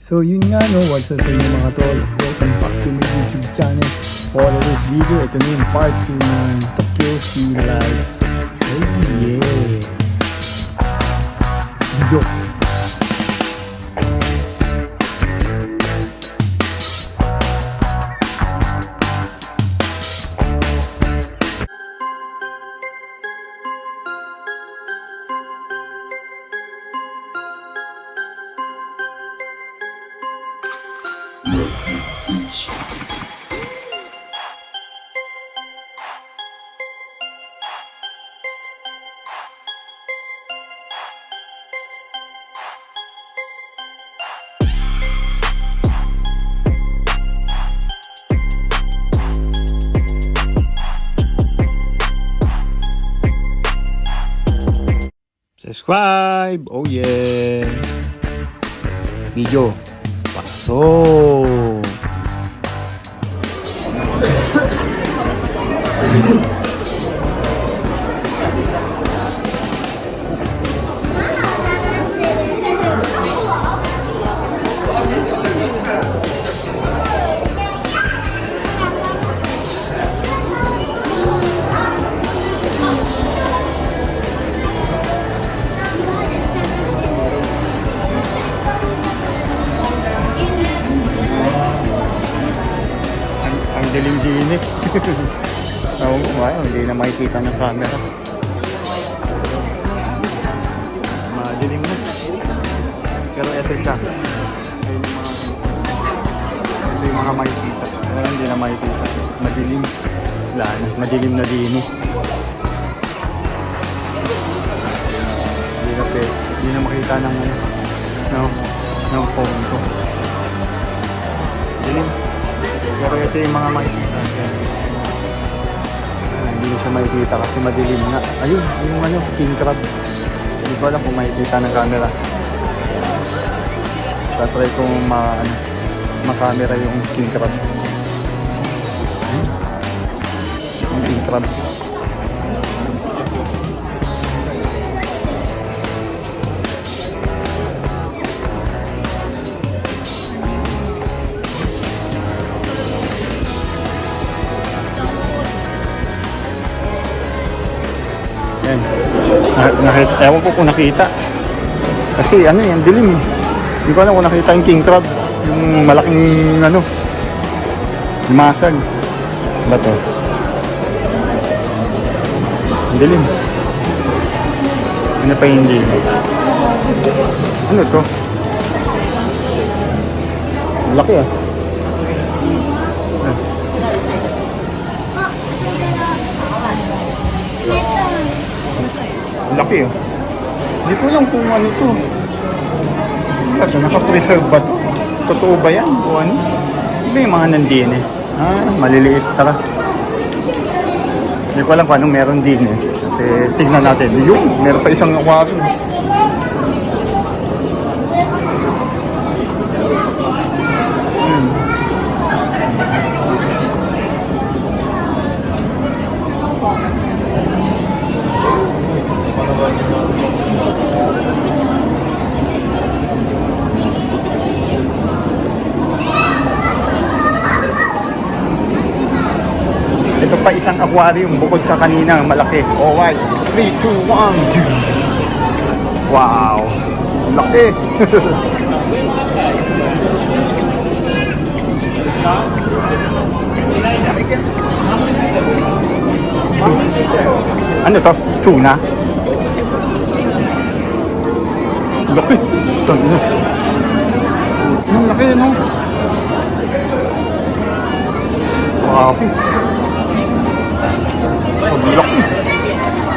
So yun nga no, what's up sa inyo mga tol? Welcome back to my YouTube channel. For this video, ito na yung part 2 ng Tokyo Sea Live. Oh yeah! Video! Subscribe! Oh yeah! Video! Pasok! Ng camera. Madilim na. Pero ito siya. Ayun yung mga, ito yung mga makikita. Pero hindi na makikita. Madilim. Wala. Madilim na din eh. Hindi na, na makita ng ano, ng, phone ko. Dilim. Pero ito yung mga makikita. Hindi siya makikita kasi madilim na. Ayun, yung ano, king crab. Hindi ko alam kung makikita ng camera. Tatry kong ma, ano, makamera yung king crab. Ayun. Yung king crab. Nakita, ewan ko kung nakita. Kasi ano yan, dilim eh. Hindi ko alam kung nakita yung king crab. Yung malaking ano, masag. Ba to? Ang dilim. Ano pa yung dilim? Ano to? Laki ah. Laki oh. Hindi ko alam kung ano to. To? Naka-preserve ba to? Totoo ba yan? O ano? Ano ba yung mga nandin eh? Ah, maliliit tara. Hindi ko alam kung anong meron din eh. Kasi tignan natin. Yung, meron pa isang aquarium. Isang aquarium bukod sa kanina malaki. Alright. 3, 2, 1. Wow. Laki. ano to? Tuna? Laki. Ano? Ang laki, no? Wow.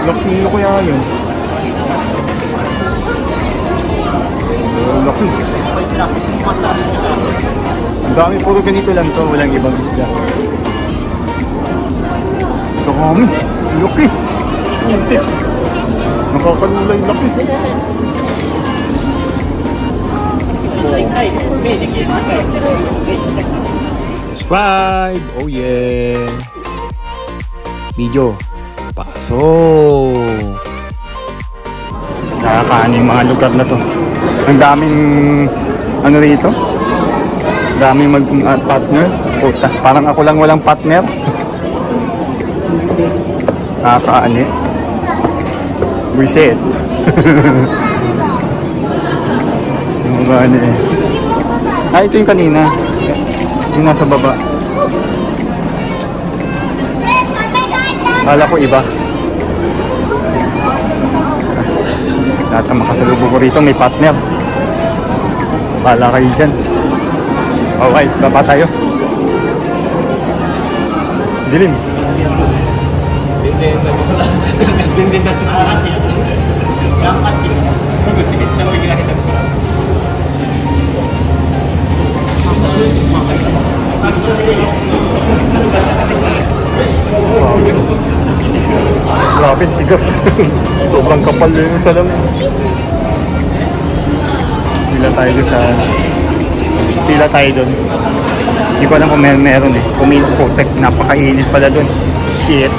Laki na kaya yun. Ang laki. Ang dami puro ganito lang to, walang ibang isda. Ang laki. Hindi. Nakakalulay laki. Subscribe! Oh yeah! Video. Pasok! Nakakaano yung mga lugar na to. Ang daming ano rito? Dami mag uh, partner. Puta, parang ako lang walang partner. Nakakaani. Reset. yung mga ano eh. Ah, ito yung kanina. Yung nasa baba. Kala ko iba. Lahat ng makasalubong ko rito may partner. Bala kayo dyan. Alright, baba tayo. Dilim. Grabe, tigas. Sobrang kapal yung salamin. Pila tayo doon sa... Pila tayo doon. Hindi ko alam kung meron, meron eh. Kung may protect, napakainit pala doon. Shit.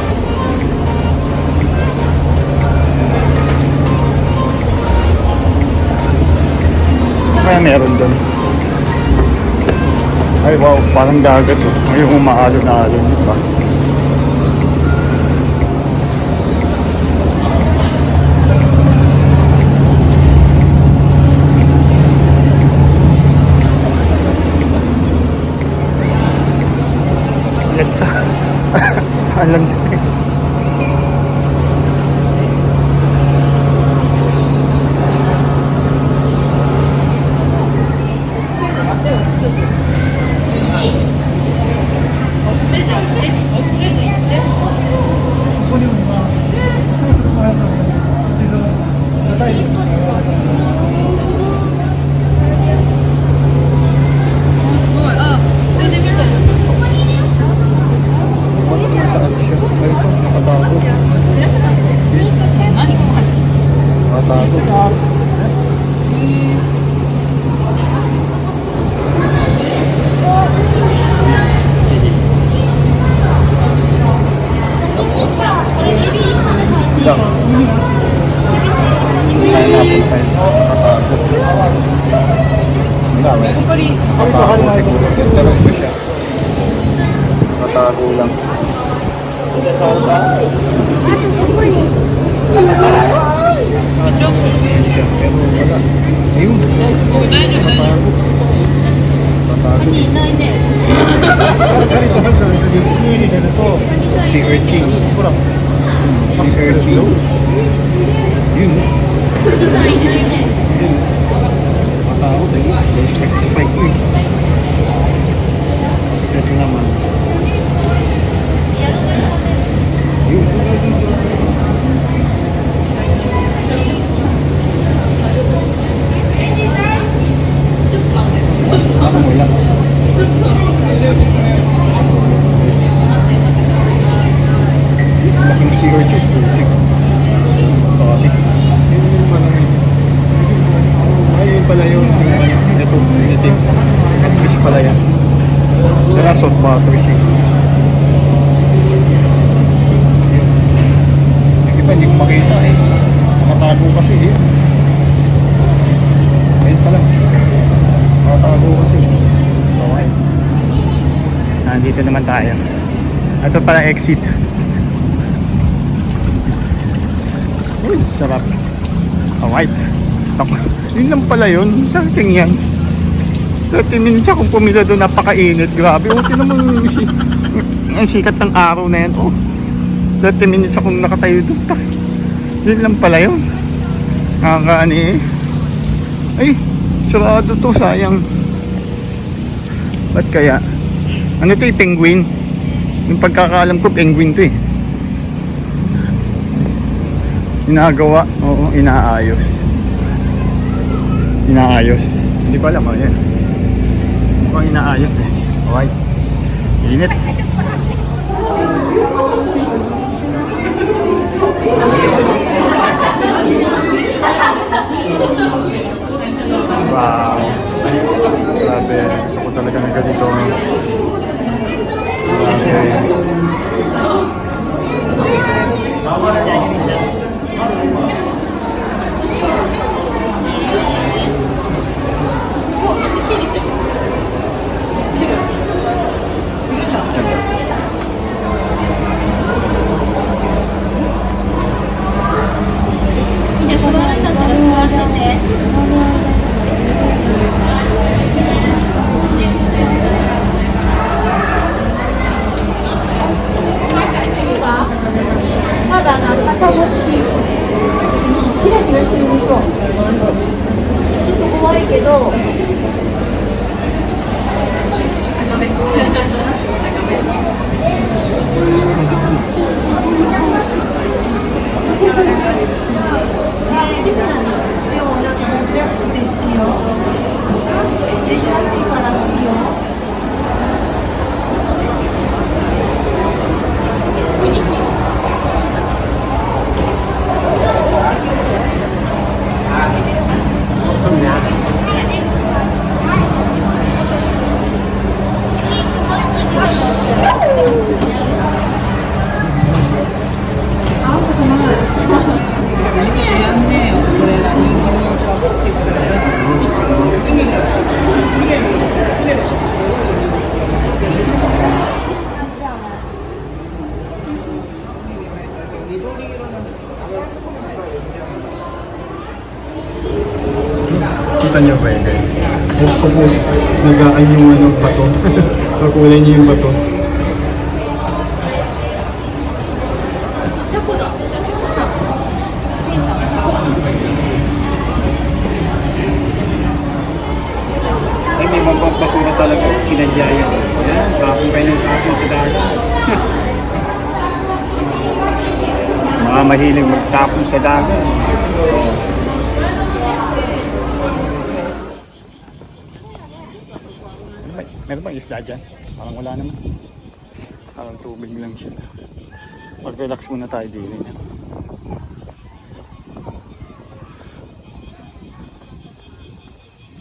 Kaya meron doon. Ay wow, parang dagat. Ngayon umaalo na Ang lansa. Lang. Nakatago. Wala, may nakatago siguro. Siya. Nakatago lang. siya, pero wala. Ayun. Tatago. Si Urchin. Si Urchin. Yun. Yun. Tatago. Low spike spike yun. Isa ito naman. Yun. Ako wala. Laki ng sea urchin. Urchin. Sorry. Yun yung ano yun. Ay, yun pala yun. Yung ano, ito, itim. Catfish pala yan. Water siya. Yun. Yung iba hindi ko makita eh. Nakatago kasi eh. Ayun pala. Nakatago kasi. Okay. Nandito naman tayo. Ito pala exit. Uy, sarap. Alright. Yun lang pala yun. Dating yan. 30 minutes akong pumila doon. Napakainit. Grabe. O, tinan mo yung si ang sikat ng araw na yan. Oh. 30 minutes akong nakatayo doon. Yun lang pala yun. Nakakaani eh. Ay, sarado to. Sayang. Ba't kaya? Ano to yung penguin? Yung pagkakaalam ko, penguin to eh. Inagawa. Oo, inaayos. Inaayos. Hindi ko alam, oh, yan. Mukhang inaayos eh. Alright. Init. Wow. Grabe. Gusto ko talaga ng ganito. Grabe. Yung ano, bato. Kakulay niyo yung bato. Ay, may mga basura talaga. Sinadya yan. Yan, tapon kayo ng tapon sa dagat. mga mahiling magtapon sa dagat. Meron bang isda dyan? Parang wala naman. Parang tubig lang siya. Mag-relax muna tayo din.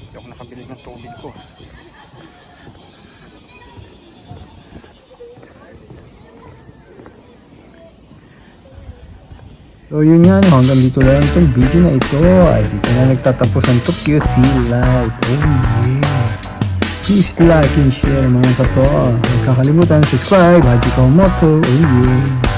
Hindi ako nakabili ng tubig ko. So yun nga no, hanggang dito lang itong video na ito. Ay dito na nagtatapos ang Tokyo Sea Life. Oh yeah. Please like and share mga kato. Huwag kakalimutan subscribe. Haji Moto. Oh yeah.